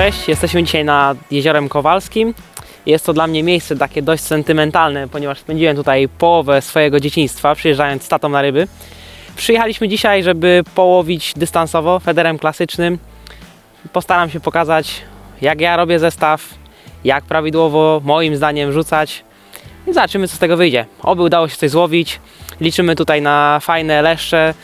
Cześć, jesteśmy dzisiaj nad Jeziorem Kowalskim. Jest to dla mnie miejsce takie dość sentymentalne, ponieważ spędziłem tutaj połowę swojego dzieciństwa, przyjeżdżając z tatą na ryby. Przyjechaliśmy dzisiaj, żeby połowić dystansowo, federem klasycznym. Postaram się pokazać, jak ja robię zestaw, jak prawidłowo moim zdaniem rzucać i zobaczymy, co z tego wyjdzie. Oby udało się coś złowić. Liczymy tutaj na fajne leszcze,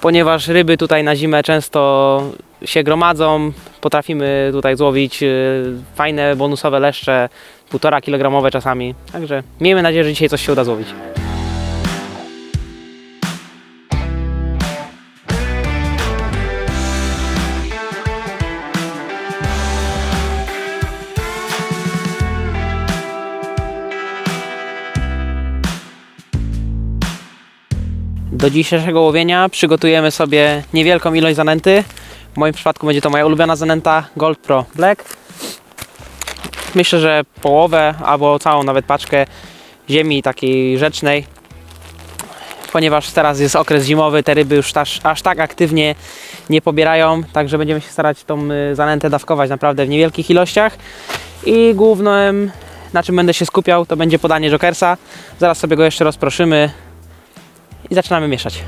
ponieważ ryby tutaj na zimę często się gromadzą. Potrafimy tutaj złowić y, fajne bonusowe leszcze, półtora kilogramowe czasami. Także miejmy nadzieję, że dzisiaj coś się uda złowić. Do dzisiejszego łowienia przygotujemy sobie niewielką ilość zanęty. W moim przypadku będzie to moja ulubiona zanęta Gold Pro Black. Myślę, że połowę albo całą nawet paczkę ziemi takiej rzecznej. Ponieważ teraz jest okres zimowy, te ryby już aż, aż tak aktywnie nie pobierają, także będziemy się starać tą y, zanętę dawkować naprawdę w niewielkich ilościach. I głównym, na czym będę się skupiał, to będzie podanie jokersa. Zaraz sobie go jeszcze rozproszymy, i zaczynamy mieszać.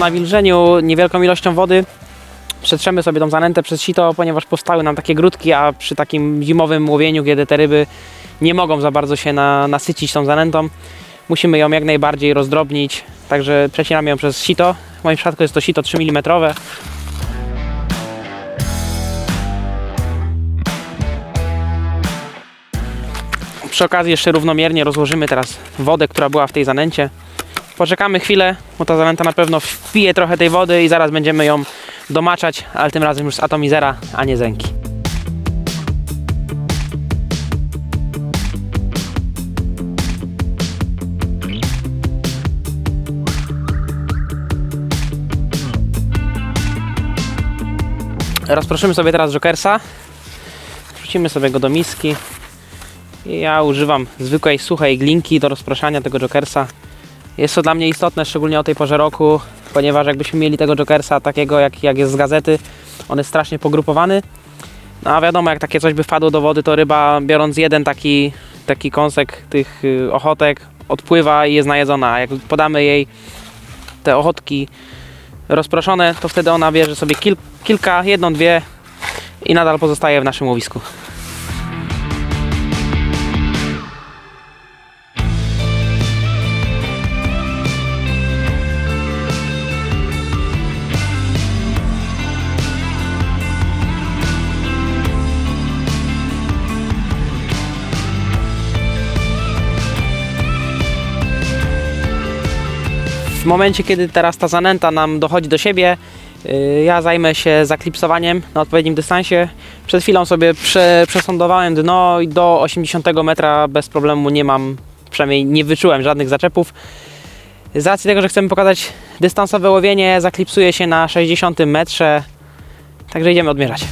Nawilżeniu niewielką ilością wody przetrzemy sobie tą zanętę przez sito, ponieważ powstały nam takie grudki, a przy takim zimowym łowieniu, kiedy te ryby nie mogą za bardzo się na, nasycić tą zanętą, musimy ją jak najbardziej rozdrobnić, także przecinamy ją przez sito. W moim przypadku jest to sito 3 mm. Przy okazji jeszcze równomiernie rozłożymy teraz wodę, która była w tej zanęcie. Poczekamy chwilę, bo ta zanęta na pewno wpije trochę tej wody i zaraz będziemy ją domaczać, ale tym razem już z atomizera, a nie z ręki. Rozproszymy sobie teraz jokersa. Wrzucimy sobie go do miski. Ja używam zwykłej suchej glinki do rozpraszania tego jokersa. Jest to dla mnie istotne, szczególnie o tej porze roku, ponieważ jakbyśmy mieli tego jokersa takiego jak, jak jest z gazety, on jest strasznie pogrupowany. No a wiadomo, jak takie coś by wpadło do wody, to ryba biorąc jeden taki, taki kąsek tych y, ochotek odpływa i jest najedzona. A jak podamy jej te ochotki rozproszone, to wtedy ona bierze sobie kil, kilka, jedną, dwie i nadal pozostaje w naszym łowisku. Momencie, kiedy teraz ta zanęta nam dochodzi do siebie, yy, ja zajmę się zaklipsowaniem na odpowiednim dystansie. Przed chwilą sobie prze, przesądowałem dno i do 80 metra bez problemu nie mam, przynajmniej nie wyczułem żadnych zaczepów. Z racji tego, że chcemy pokazać dystansowe łowienie, zaklipsuję się na 60 metrze, także idziemy odmierzać.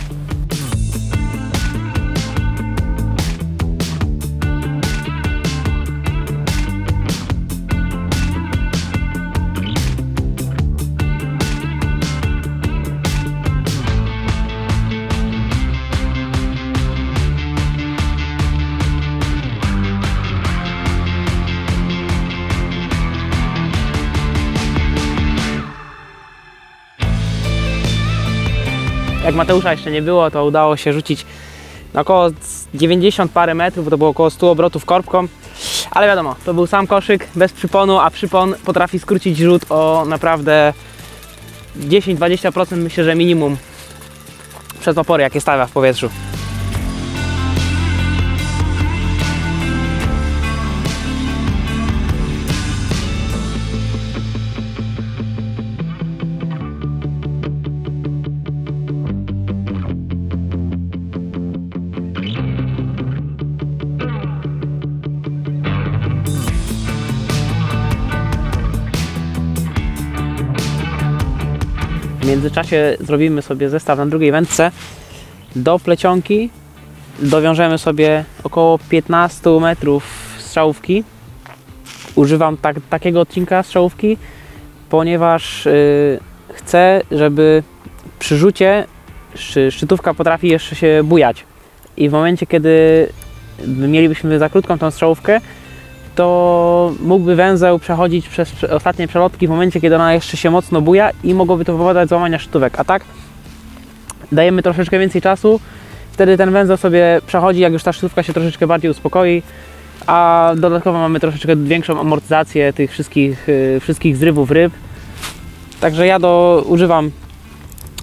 Mateusza jeszcze nie było, to udało się rzucić na około 90 parę metrów, bo to było około 100 obrotów korbką. Ale wiadomo, to był sam koszyk bez przyponu, a przypon potrafi skrócić rzut o naprawdę 10-20% myślę, że minimum przez opory, jakie stawia w powietrzu. Międzyczasie zrobimy sobie zestaw na drugiej wędce. Do plecionki dowiążemy sobie około 15 metrów strzałówki. Używam tak, takiego odcinka strzałówki, ponieważ y, chcę, żeby przy rzucie szy, szczytówka potrafi jeszcze się bujać. I w momencie, kiedy mielibyśmy za krótką tą strzałówkę, to mógłby węzeł przechodzić przez prze- ostatnie przelotki w momencie, kiedy ona jeszcze się mocno buja i mogłoby to powodować złamania szczytówek. A tak dajemy troszeczkę więcej czasu, wtedy ten węzeł sobie przechodzi, jak już ta szczytówka się troszeczkę bardziej uspokoi, a dodatkowo mamy troszeczkę większą amortyzację tych wszystkich, y, wszystkich zrywów ryb. Także ja do, używam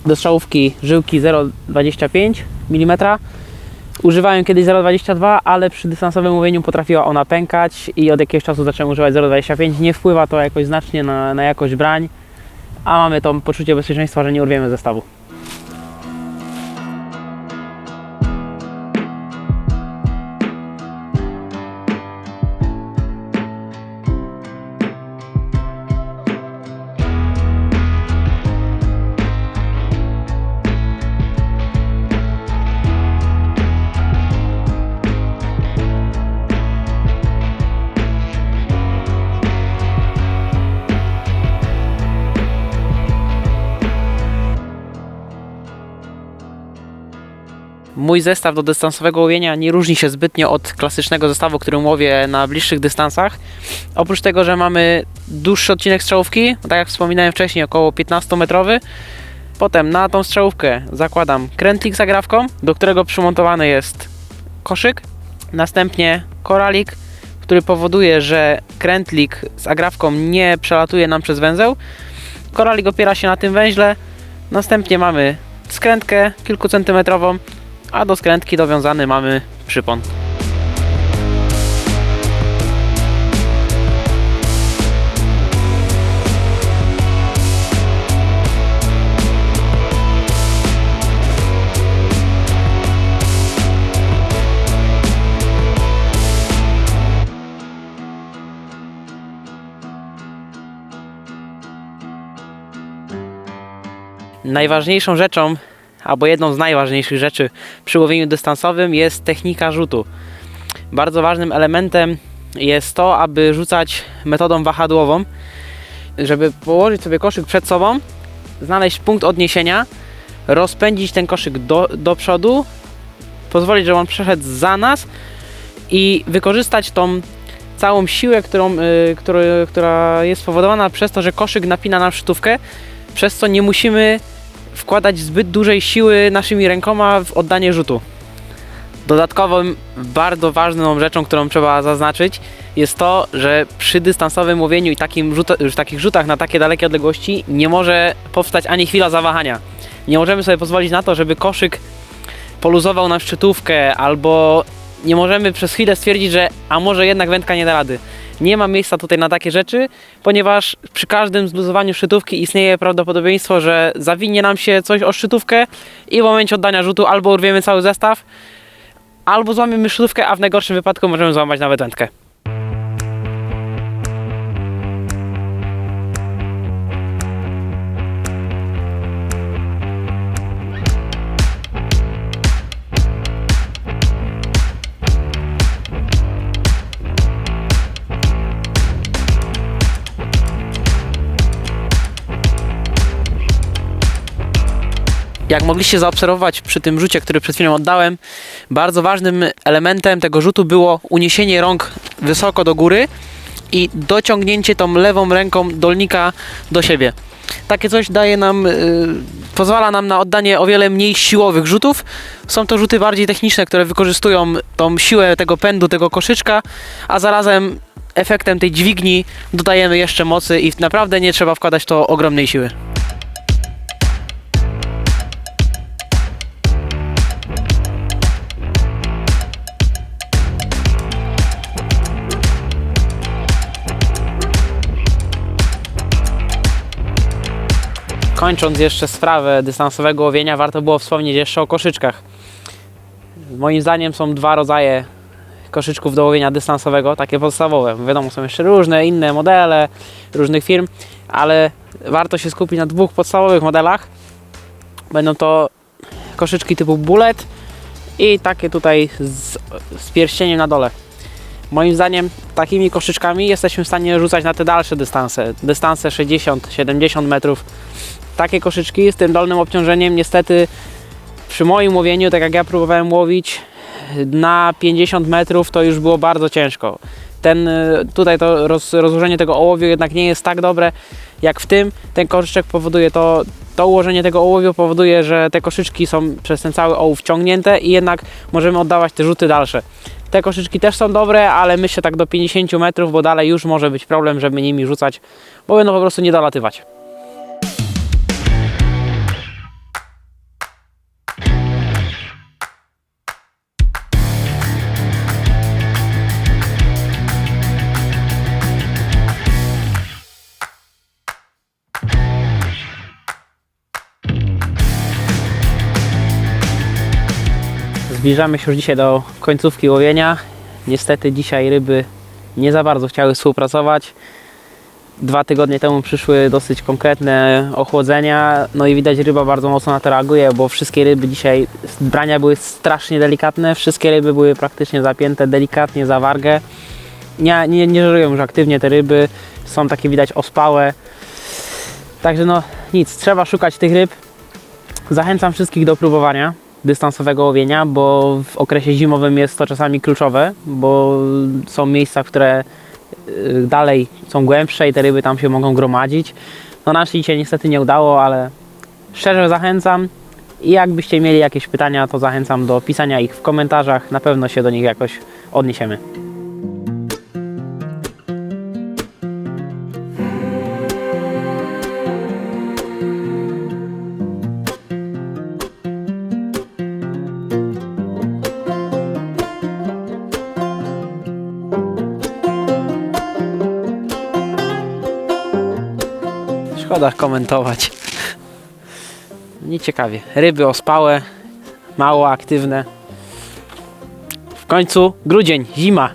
do strzałówki żyłki 0,25 mm. Używałem kiedyś 0,22, ale przy dystansowym łowieniu potrafiła ona pękać i od jakiegoś czasu zacząłem używać 0,25. Nie wpływa to jakoś znacznie na, na jakość brań, a mamy to poczucie bezpieczeństwa, że nie urwiemy zestawu. Mój zestaw do dystansowego łowienia nie różni się zbytnio od klasycznego zestawu, którym łowię na bliższych dystansach. Oprócz tego, że mamy dłuższy odcinek strzałówki, tak jak wspominałem wcześniej, około 15-metrowy. Potem na tą strzałówkę zakładam krętlik z agrawką, do którego przymontowany jest koszyk. Następnie koralik, który powoduje, że krętlik z agrawką nie przelatuje nam przez węzeł. Koralik opiera się na tym węźle. Następnie mamy skrętkę kilkucentymetrową, a do skrętki dowiązany mamy przypon. Najważniejszą rzeczą, albo jedną z najważniejszych rzeczy przy łowieniu dystansowym jest technika rzutu. Bardzo ważnym elementem jest to, aby rzucać metodą wahadłową, żeby położyć sobie koszyk przed sobą, znaleźć punkt odniesienia, rozpędzić ten koszyk do, do przodu, pozwolić, żeby on przeszedł za nas i wykorzystać tą całą siłę, którą, y, która jest spowodowana przez to, że koszyk napina nam szczytówkę, przez co nie musimy wkładać zbyt dużej siły naszymi rękoma w oddanie rzutu. Dodatkową, bardzo ważną rzeczą, którą trzeba zaznaczyć, jest to, że przy dystansowym łowieniu i takim rzut, już takich rzutach na takie dalekie odległości nie może powstać ani chwila zawahania. Nie możemy sobie pozwolić na to, żeby koszyk poluzował nam szczytówkę, albo nie możemy przez chwilę stwierdzić, że a może jednak wędka nie da rady. Nie ma miejsca tutaj na takie rzeczy, ponieważ przy każdym zluzowaniu szczytówki istnieje prawdopodobieństwo, że zawinie nam się coś o szczytówkę i w momencie oddania rzutu albo urwiemy cały zestaw, albo złamiemy szczytówkę, a w najgorszym wypadku możemy złamać nawet wędkę. Jak mogliście zaobserwować przy tym rzucie, który przed chwilą oddałem, bardzo ważnym elementem tego rzutu było uniesienie rąk wysoko do góry i dociągnięcie tą lewą ręką dolnika do siebie. Takie coś daje nam, y, pozwala nam na oddanie o wiele mniej siłowych rzutów. Są to rzuty bardziej techniczne, które wykorzystują tą siłę tego pędu, tego koszyczka, a zarazem efektem tej dźwigni dodajemy jeszcze mocy i naprawdę nie trzeba wkładać to ogromnej siły. Kończąc jeszcze sprawę dystansowego łowienia, warto było wspomnieć jeszcze o koszyczkach. Moim zdaniem są dwa rodzaje koszyczków do łowienia dystansowego, takie podstawowe. Wiadomo, są jeszcze różne inne modele różnych firm. ale warto się skupić na dwóch podstawowych modelach. Będą to koszyczki typu bullet i takie tutaj z, z pierścieniem na dole. Moim zdaniem takimi koszyczkami jesteśmy w stanie rzucać na te dalsze dystanse, dystanse 60-70 metrów. Takie koszyczki z tym dolnym obciążeniem niestety przy moim łowieniu, tak jak ja próbowałem łowić na 50 metrów to już było bardzo ciężko. Ten, y, tutaj to roz, rozłożenie tego ołowiu jednak nie jest tak dobre jak w tym. Ten koszyczek powoduje to, to ułożenie tego ołowiu powoduje, że te koszyczki są przez ten cały ołów ciągnięte i jednak możemy oddawać te rzuty dalsze. Te koszyczki też są dobre, ale myślę tak do 50 metrów, bo dalej już może być problem, żeby nimi rzucać, bo będą po prostu nie dolatywać. Zbliżamy się już dzisiaj do końcówki łowienia. Niestety dzisiaj ryby nie za bardzo chciały współpracować. Dwa tygodnie temu przyszły dosyć konkretne ochłodzenia, no i widać ryba bardzo mocno na to reaguje, bo wszystkie ryby dzisiaj brania były strasznie delikatne, wszystkie ryby były praktycznie zapięte delikatnie za wargę. Nie, nie, nie żerują już aktywnie te ryby, są takie widać ospałe. Także no nic, trzeba szukać tych ryb. Zachęcam wszystkich do próbowania dystansowego łowienia, bo w okresie zimowym jest to czasami kluczowe, bo są miejsca, które y, dalej są głębsze i te ryby tam się mogą gromadzić. No nam się niestety nie udało, ale szczerze zachęcam i jakbyście mieli jakieś pytania, to zachęcam do pisania ich w komentarzach, na pewno się do nich jakoś odniesiemy. Szkoda komentować. Nieciekawie. Ryby ospałe, mało aktywne. W końcu grudzień, zima.